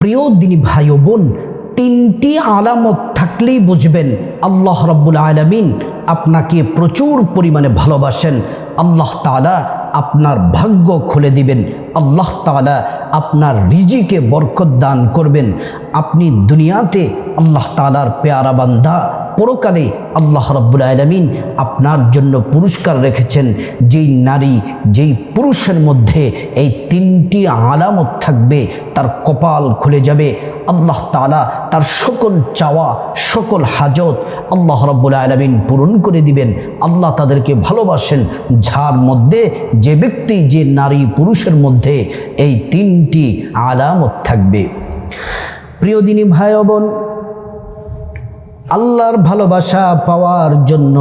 প্রিয় দিনী ভাই বোন, তিনটি আলামত থাকলেই বুঝবেন আল্লাহ রব্বুল আলমিন আপনাকে প্রচুর পরিমাণে ভালোবাসেন। আল্লাহ তালা আপনার ভাগ্য খুলে দিবেন। আল্লাহ তালা আপনার রিজিকে বরকত দান করবেন। আপনি দুনিয়াতে আল্লাহ তালার পেয়ারা বান্ধা পরকালে আল্লাহ রব্বুল আলমিন আপনার জন্য পুরস্কার রেখেছেন। যেই নারী, যেই পুরুষের মধ্যে এই তিনটি আলামত থাকবে, তার কপাল খুলে যাবে। আল্লাহ তালা তার সকল চাওয়া, সকল হাজত আল্লাহ রব্বুল আলমিন পূরণ করে দিবেন। আল্লাহ তাদেরকে ভালোবাসেন। যার মধ্যে যে ব্যক্তি, যে নারী, পুরুষের মধ্যে এই তিনটি আলামত থাকবে প্রিয় দিনী ভাই ও বোন আল্লাহর ভালোবাসা পাওয়ার জন্য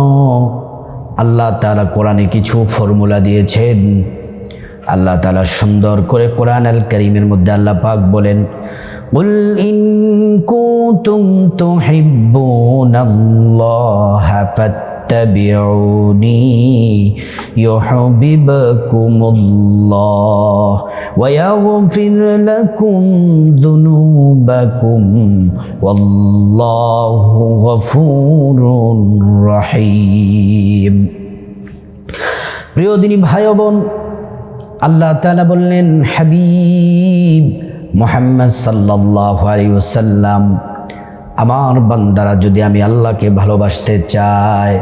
আল্লাহ তালা কোরআনে কিছু ফর্মুলা দিয়েছেন আল্লাহ তালা সুন্দর করে কোরআন আল করিমের মধ্যে আল্লাহ পাক বলেন قل إن كنتم تحبون الله فاتبعوني يحببكم الله ويغفر لكم ذنوبكم والله غفور رحيم প্রিয় দিনী ভাই ও বোন আল্লাহ তালা বললেন হাবিব মোহাম্মদ সাল্লাহ আলিউসাল্লাম আমার বান্দারা যদি আমি আল্লাহকে ভালোবাসতে চাই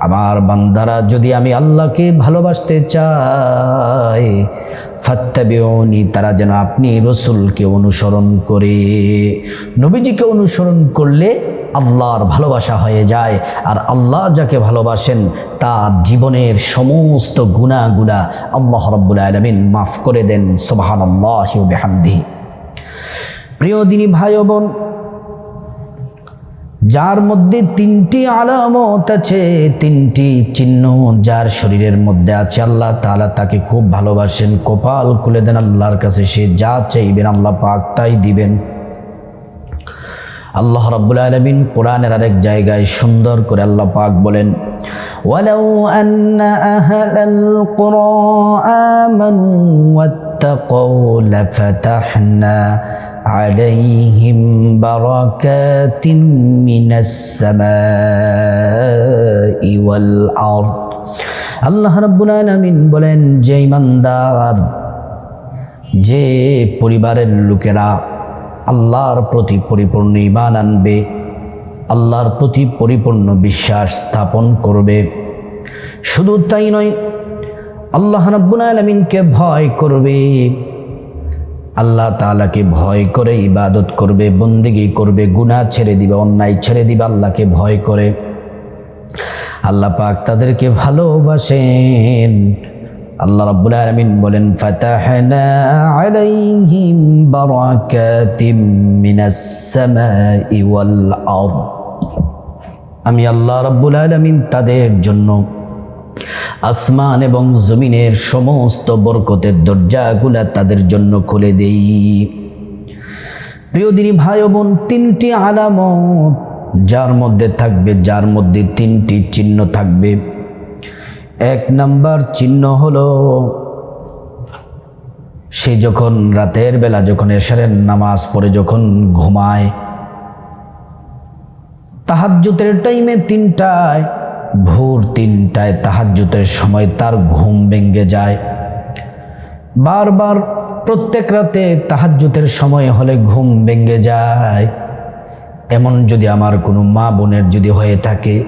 আমার বান্দারা, যদি আমি আল্লাহকে ভালোবাসতে চাই, ফাত্তাবিউনি, তারা যেন আপনি রসুলকে অনুসরণ করে, নবীজিকে অনুসরণ করলে আল্লাহর ভালোবাসা হয়ে যায়। আর আল্লাহ যাকে ভালোবাসেন, তার জীবনের সমস্ত গুণাগুলা আল্লাহ রব্বুল আলমিন মাফ করে দেন সোবাহান আল্লাহ বেহামদি প্রিয় দিনী ভাই বোন যার মধ্যে তিনটি আলামত আছে, তিনটি চিহ্ন যার শরীরের মধ্যে আছে। আল্লাহ তালা তাকে খুব ভালোবাসেন। কপাল খুলে দেন আল্লাহর কাছে। সে যা চাইবেন আল্লাহ পাক তাই দিবেন। আল্লাহ রাব্বুল আলামিন কোরআনের আরেক জায়গায় সুন্দর করে আল্লাহ পাক বলেন, ওয়ালাউ আন্না আহলাল কুরা আমানু ওয়াত্তাকাউ লাফাতাহনা। عليهم بركات من السماء والأرض আল্লাহ রাব্বুল আলামিন বলেন যে ইমানদার যে পরিবারের লোকেরা আল্লাহর প্রতি পরিপূর্ণ ইমান আনবে আল্লাহর প্রতি পরিপূর্ণ বিশ্বাস স্থাপন করবে শুধু তাই নয় আল্লাহ রাব্বুল আলমিনকে ভয় করবে আল্লাহ তালাকে ভয় করে ইবাদত করবে, বন্দিগি করবে, গুনাহ ছেড়ে দিবে, অন্যায় ছেড়ে দিবে, আল্লাহকে ভয় করে। আল্লাহ পাক তাদেরকে ভালোবাসেন। আল্লাহ রাব্বুল আলামিন বলেন আমি আল্লাহ রাব্বুল আলামিন তাদের জন্য আসমান এবং জমিনের সমস্ত বরকতের দরজাগুলা তাদের জন্য খুলে দেই। প্রিয় দিনী ভাই বোন, তিনটি আলামত, যার মধ্যে থাকবে, যার মধ্যে তিনটি চিহ্ন থাকবে। এক নাম্বার চিহ্ন হলো, সে যখন রাতের বেলা যখন এশারের নামাজ পড়ে, যখন ঘুমায় তাহাজ্জুতের টাইমে তিনটায় ভোর তিনটায় তাহাজ্জুতের সময় তার ঘুম ভেঙে যায়। বারবার প্রত্যেক রাতে তাহাজ্জুতের সময় হলে ঘুম ভেঙে যায়। এমন যদি আমার কোনো মা বোনের যদি হয়ে থাকে,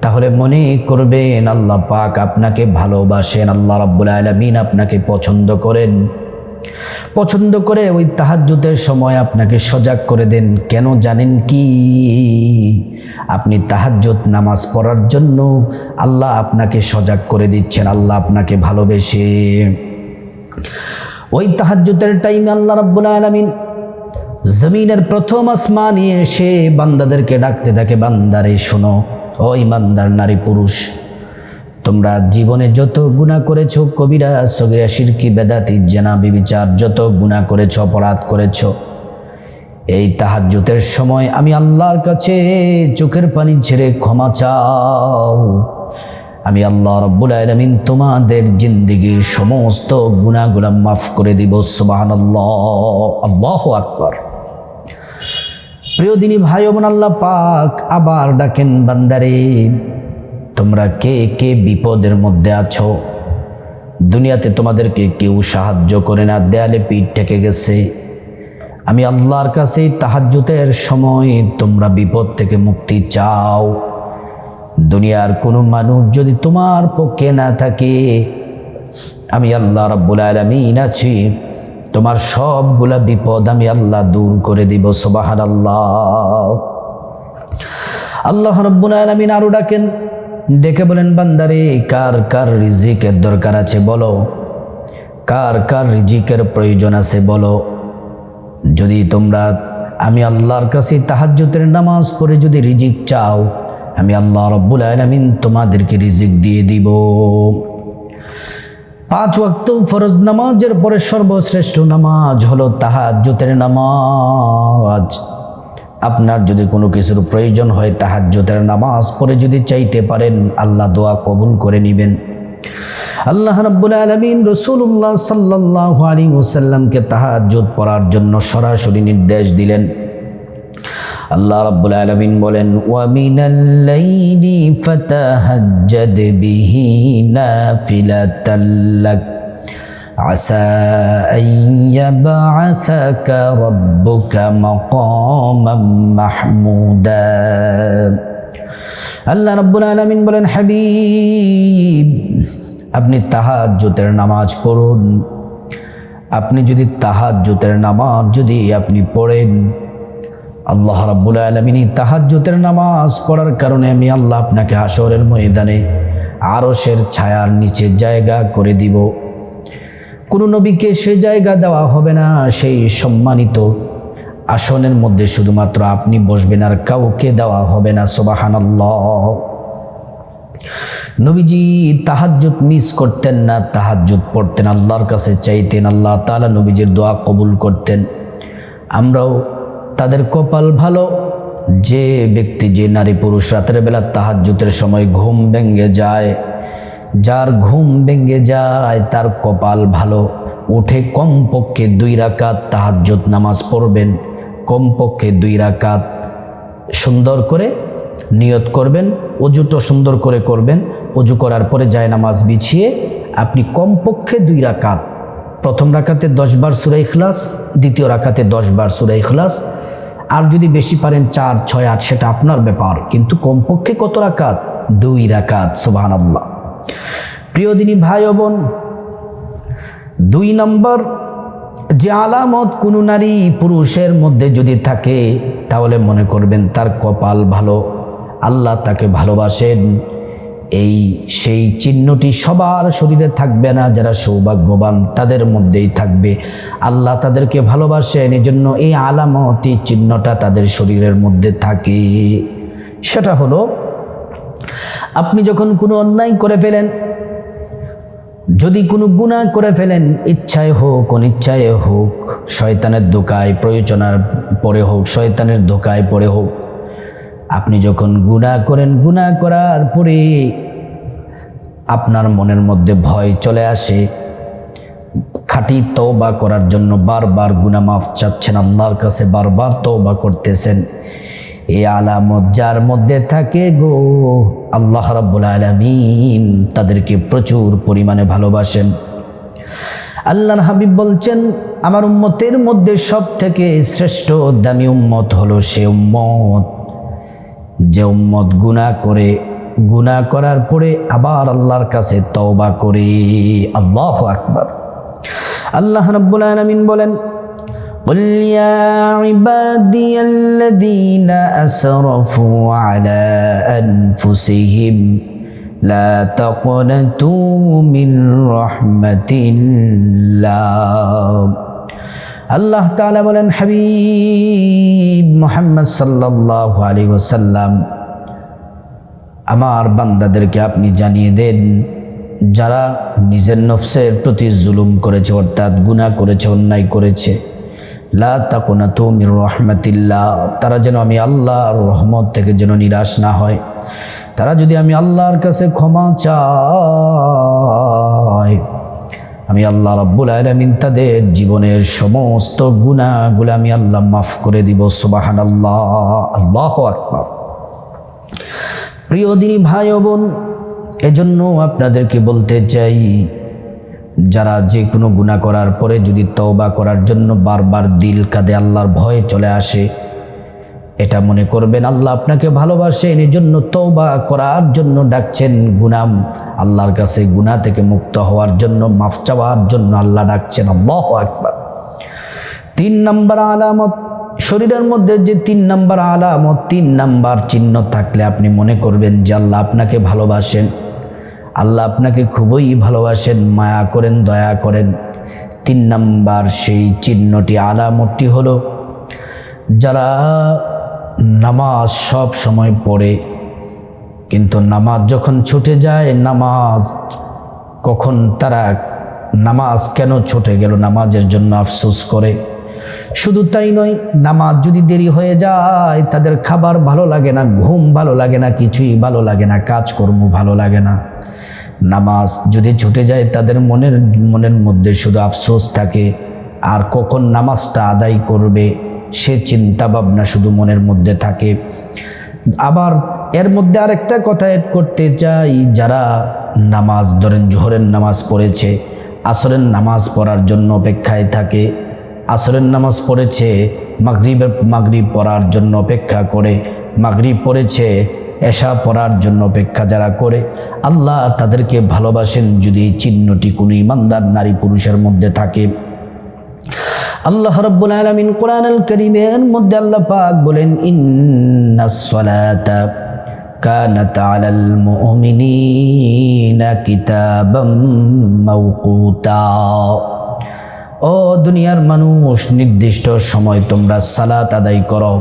তাহলে মনে করবেন আল্লাহ পাক আপনাকে ভালোবাসেন, আল্লাহ রাব্বুল আলমিন আপনাকে পছন্দ করেন। পছন্দ করে ওই তাহাজ্জুদের সময় আপনাকে সজাগ করে দেন। কেন জানেন কি? আপনি তাহাজ্জুদ নামাজ পড়ার জন্য আল্লাহ আপনাকে সজাগ করে দিচ্ছেন, আল্লাহ আপনাকে ভালোবেসে। ওই তাহাজ্জুদের টাইমে আল্লাহ রাব্বুল আলমিন জমিনের প্রথম আসমানে এসে বান্দাদেরকে ডাকতে থাকে, বান্দারে শোনো, ও ইমানদার নারী পুরুষ তোমরা জীবনে যত গুণা করেছ, কবিরা, সগিরা শিরকি বেদাতি, জেনা, বিবিচার, যত গুণা করেছ, অপরাধ করেছ, এই তাহাজ্জুতের সময় আমি আল্লাহর কাছে চোখের পানি ছেড়ে ক্ষমা চাও। আমি আল্লাহ রব্বুল আলমিন তোমাদের জিন্দিগির সমস্ত গুণাগুলা মাফ করে দিব সুবাহ আল্লাহ আল্লাহ আকবর। প্রিয় দিনী ভাই বোন, আল্লাহ পাক আবার ডাকেন বান্দারে তোমরা কে কে বিপদের মধ্যে আছো? দুনিয়াতে তোমাদেরকে কেউ সাহায্য করে না, দেয়ালে পিঠ ঠেকে গেছে। আমি আল্লাহর কাছে তাহাজ্জুতের সময় তোমরা বিপদ থেকে মুক্তি চাও। দুনিয়ার কোনো মানুষ যদি তোমার পক্ষে না থাকে, আমি আল্লাহ রব্বুল আলমিন আছি। তোমার সবগুলা বিপদ আমি আল্লাহ দূর করে দিব সোবাহান আল্লাহ আল্লাহ রব্বুল আলমিন আরও ডাকেন ডেকে বলেন, বান্দারে, কার কার রিজিকের দরকার আছে বলো? কার কার রিজিকের প্রয়োজন আছে বলো? যদি তোমরা, আমি আল্লাহর কাছে তাহাজ্জুতের নামাজ পড়ে যদি রিজিক চাও, আমি আল্লাহ রব্বুল আলমিন তোমাদেরকে রিজিক দিয়ে দিব। পাঁচ ওয়াক্ত ফরজ নামাজের পরে সর্বশ্রেষ্ঠ নামাজ হলো তাহাজ্জুতের নামাজ। আপনার যদি কোনো কিছুর প্রয়োজন হয় তাহাজ্জুতের নামাজ পড়ে যদি চাইতে পারেন, আল্লাহ দোয়া কবুল করে নেবেন। আল্লাহ রাব্বুল আলামিন রাসূলুল্লাহ সাল্লাল্লাহু আলাইহি ওয়াসাল্লামকে তাহাজ্জুদ পড়ার জন্য সরাসরি নির্দেশ দিলেন। আল্লাহ রাব্বুল আলামিন বলেন, ওয়া লাইলি ফাতাহাজ্জাদ বিহি নাফিলাতাল লাক। عسى أن يبعثك ربك مقاما محمودا আল্লাহ রাব্বুল আলামিন বলেন হাবিব আপনি তাহাজ্জুদের নামাজ পড়ুন আপনি যদি তাহাজ্জুদের নামাজ যদি আপনি পড়েন আল্লাহ রাব্বুল আলমিনী তাহাজ্জুদের নামাজ পড়ার কারণে আমি আল্লাহ আপনাকে আসরের ময়দানে আরশের ছায়ার নিচে জায়গা করে দিব কোনো নবীকে সে জায়গা দেওয়া হবে না, সেই সম্মানিত আসনের মধ্যে শুধুমাত্র আপনি বসবেন আর কাউকে দেওয়া হবে না, সোবাহানাল্লাহ। নবীজি তাহাজ্জুদ মিস করতেন না, তাহাজ্জুদ পড়তেন, আল্লাহর কাছে চাইতেন, আল্লাহ তালা নবীজির দোয়া কবুল করতেন। আমরাও তাদের কপাল ভালো, যে ব্যক্তি, যে নারী পুরুষ রাতের বেলা তাহাজ্জুতের সময় ঘুম ভেঙে যায় যার ঘুম ভেঙে যায়, তার কপাল ভালো। উঠে কমপক্ষে দুই রাকাত তাহাজ্জুদ নামাজ পড়বেন। কমপক্ষে দুই রাকাত সুন্দর করে নিয়ত করবেন, অজুটো সুন্দর করে করবেন। অজু করার পরে যায় নামাজ বিছিয়ে আপনি কমপক্ষে দুই রাকাত। প্রথম রাকাতে দশবার সুরাই খ্লাস দ্বিতীয় রাকাতে দশবার সুরাই খ্লাস আর যদি বেশি পারেন চার, ছয়, আট, সেটা আপনার ব্যাপার। কিন্তু কমপক্ষে কত রাকাত? দুই রাকাত সুবাহ আল্লাহ প্রিয় দিনী ভাই বোন, দুই নম্বর, যে আলামত কোনো নারী পুরুষের মধ্যে যদি থাকে, তাহলে মনে করবেন তার কপাল ভালো। আল্লাহ তাকে ভালোবাসেন। এই সেই চিহ্নটি সবার শরীরে থাকবে না, যারা সৌভাগ্যবান তাদের মধ্যেই থাকবে। আল্লাহ তাদেরকে ভালোবাসেন এই জন্য এই আলামত চিহ্নটা তাদের শরীরের মধ্যে থাকে। সেটা হলো আপনি যখন কোনো অন্যায় করে ফেলেন, যদি কোনো গুণা করে ফেলেন, ইচ্ছায় হোক, অনিচ্ছায় হোক, শয়তানের ধোকায় প্রয়োজনার পরে হোক, শয়তানের ধোকায় পরে হোক, আপনি যখন গুণা করেন গুণা করার পরে আপনার মনের মধ্যে ভয় চলে আসে। খাঁটি তওবা করার জন্য বারবার গুনা মাফ চাচ্ছেন, আল্লাহর কাছে বারবার তওবা করতেছেন। এই আলামত যার মধ্যে থাকে গো। আল্লাহ রাব্বুল আলামিন তাদেরকে প্রচুর পরিমাণে ভালোবাসেন। আল্লাহর হাবিব বলছেন, আমার উম্মতের মধ্যে সব থেকে শ্রেষ্ঠ দামি উম্মত হলো সে উম্মত। যে উম্মত গুনাহ করে, গুনাহ করার পরে আবার আল্লাহর কাছে তওবা করে। আল্লাহ আকবার। আল্লাহ রাব্বুল আলামিন বলেন قل يا عبادي الذين أسرفوا على أنفسهم لا تقنطوا من رحمة الله আল্লাহ তাআলা বলেন হাবিব মোহাম্মদ সাল্লাল্লাহু আলাইহি ওয়াসাল্লাম আমার বান্দাদেরকে আপনি জানিয়ে দেন যারা নিজের নফসের প্রতি জুলুম করেছে অর্থাৎ গুনাহ করেছে অন্যায় করেছে লা তাকুনা তুমির রহমতিল্লাহ, তারা যেন আমি আল্লাহর রহমত থেকে যেন নিরাশ না হয়। তারা যদি আমি আল্লাহর কাছে ক্ষমা চায়, আমি আল্লাহ রাব্বুল আলমিন তাদের জীবনের সমস্ত গুণাগুলো আমি আল্লাহ মাফ করে দিব সুবাহান আল্লাহ আল্লাহ আকবার। প্রিয় দিনী ভাই বোন, এজন্য আপনাদেরকে বলতে চাই যারা যে কোনো গুণা করার পরে যদি তওবা করার জন্য বারবার দিল কাঁদে, আল্লাহর ভয় চলে আসে, এটা মনে করবেন আল্লাহ আপনাকে ভালোবাসেন এই জন্য তৌবা করার জন্য ডাকছেন গুনাম। আল্লাহর কাছে গুনাহ থেকে মুক্ত হওয়ার জন্য, মাফ চাওয়ার জন্য আল্লাহ ডাকছেন, আল্লাহ একবার তিন নাম্বার আলামত, শরীরের মধ্যে যে তিন নম্বর আলামত, তিন নাম্বার চিহ্ন থাকলে আপনি মনে করবেন যে আল্লাহ আপনাকে ভালোবাসেন। আল্লাহ আপনাকে খুবই ভালোবাসেন, মায়া করেন, দয়া করেন। তিন নাম্বার সেই চিহ্নটি, আলামতটি হলো, যারা নামাজ সব সময় পড়ে, কিন্তু নামাজ যখন ছুটে যায়, নামাজ কখন তারা, নামাজ কেন ছুটে গেল, নামাজের জন্য আফসোস করে? শুধু তাই নয়, নামাজ যদি দেরি হয়ে যায়, তাদের খাবার ভালো লাগে না, ঘুম ভালো লাগে না, কিছুই ভালো লাগে না, কাজকর্ম ভালো লাগে না। নামাজ যদি ছুটে যায়, তাদের মনের মনের মধ্যে শুধু আফসোস থাকে। আর কখন নামাজটা আদায় করবে, সে চিন্তা ভাবনা শুধু মনের মধ্যে থাকে। আবার এর মধ্যে আরেকটা কথা এড করতে চাই, যারা নামাজ, ধরেন জোহরের নামাজ পড়েছে, আসরের নামাজ পড়ার জন্য অপেক্ষায় থাকে আসরের নামাজ পড়েছে, মাগরিবের, মাগরিব পড়ার জন্য অপেক্ষা করে, মাগরিব পড়েছে, এশা পড়ার জন্য অপেক্ষা যারা করে, আল্লাহ তাদেরকে ভালোবাসেন যদি চিহ্নটি কোনো ইমানদার নারী পুরুষের মধ্যে থাকে। আল্লাহ রাব্বুল আলামিন কোরআনুল কারীমের মধ্যে আল্লাহ পাক বলেন ইন্নাস সালাতা কানাত আলাল মুমিনিনা কিতাবাম মাওকুতা। ও দুনিয়ার মানুষ, নির্দিষ্ট সময় তোমরা সালাত আদায় করো।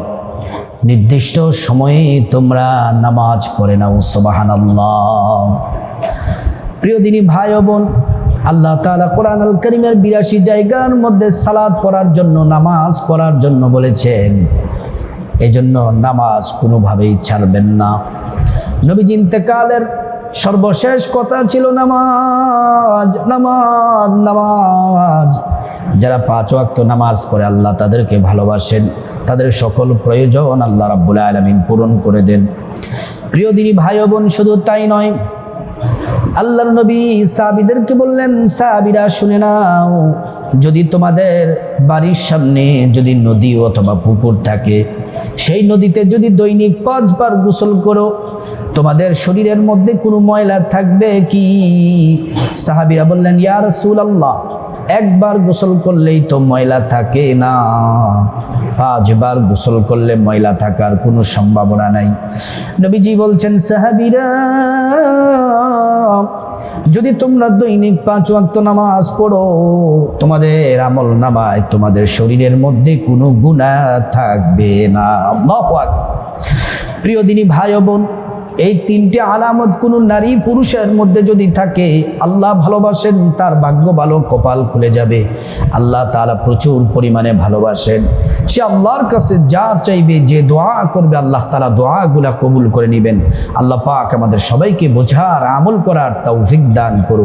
নির্দিষ্ট সময়ে তোমরা নামাজ পড়ে নাও, সুবহানাল্লাহ। প্রিয় দিনী ভাই ও বোন, আল্লাহ তাআলা কোরআন আল করিমের বিরাশি জায়গার মধ্যে সালাদ পড়ার জন্য, নামাজ পড়ার জন্য বলেছেন। এজন্য নামাজ কোনোভাবেই ছাড়বেন না। নবীজি ইন্তেকালের সর্বশেষ কথা ছিল নামাজ নামাজ নামাজ। যারা পাঁচ ওয়াক্ত নামাজ পড়ে, আল্লাহ তাদেরকে ভালোবাসেন। তাদের সকল প্রয়োজন আল্লাহ রাব্বুল আলামিন পূরণ করে দেন। প্রিয় দিনী ভাই বোন, শুধু তাই নয়, আল্লাহর নবী সাহাবিদেরকে বললেন, সাহাবিরা, শুনে নাও, যদি তোমাদের বাড়ির সামনে যদি নদী অথবা পুকুর থাকে, সেই নদীতে যদি দৈনিক পাঁচবার গোসল করো তোমাদের শরীরের মধ্যে কোনো ময়লা থাকবে কি? সাহাবিরা বললেন, ইয়া রাসূলুল্লাহ, একবার গোসল করলেই তো ময়লা থাকে না। পাঁচবার গোসল করলে ময়লা থাকার কোনো সম্ভাবনা নাই। নবীজি বলছেন, সাহাবিরা, যদি তোমরা দৈনিক পাঁচ ওয়াক্ত নামাজ পড়ো, তোমাদের আমল নামায় তোমাদের শরীরের মধ্যে কোনো গুণা থাকবে না। প্রিয় দিনী ভাই বোন এই তিনটে আলামত কোনো নারী পুরুষের মধ্যে যদি থাকে, আল্লাহ ভালোবাসেন, তার ভাগ্য ভালো, কপাল খুলে যাবে। আল্লাহ তারা প্রচুর পরিমাণে ভালোবাসেন। সে আল্লাহর কাছে যা চাইবে, যে দোয়া করবে, আল্লাহ তাআলা দোয়াগুলা কবুল করে নেবেন। আল্লাহ পাক আমাদের সবাইকে বোঝার, আমল করার তৌফিক দান করুন।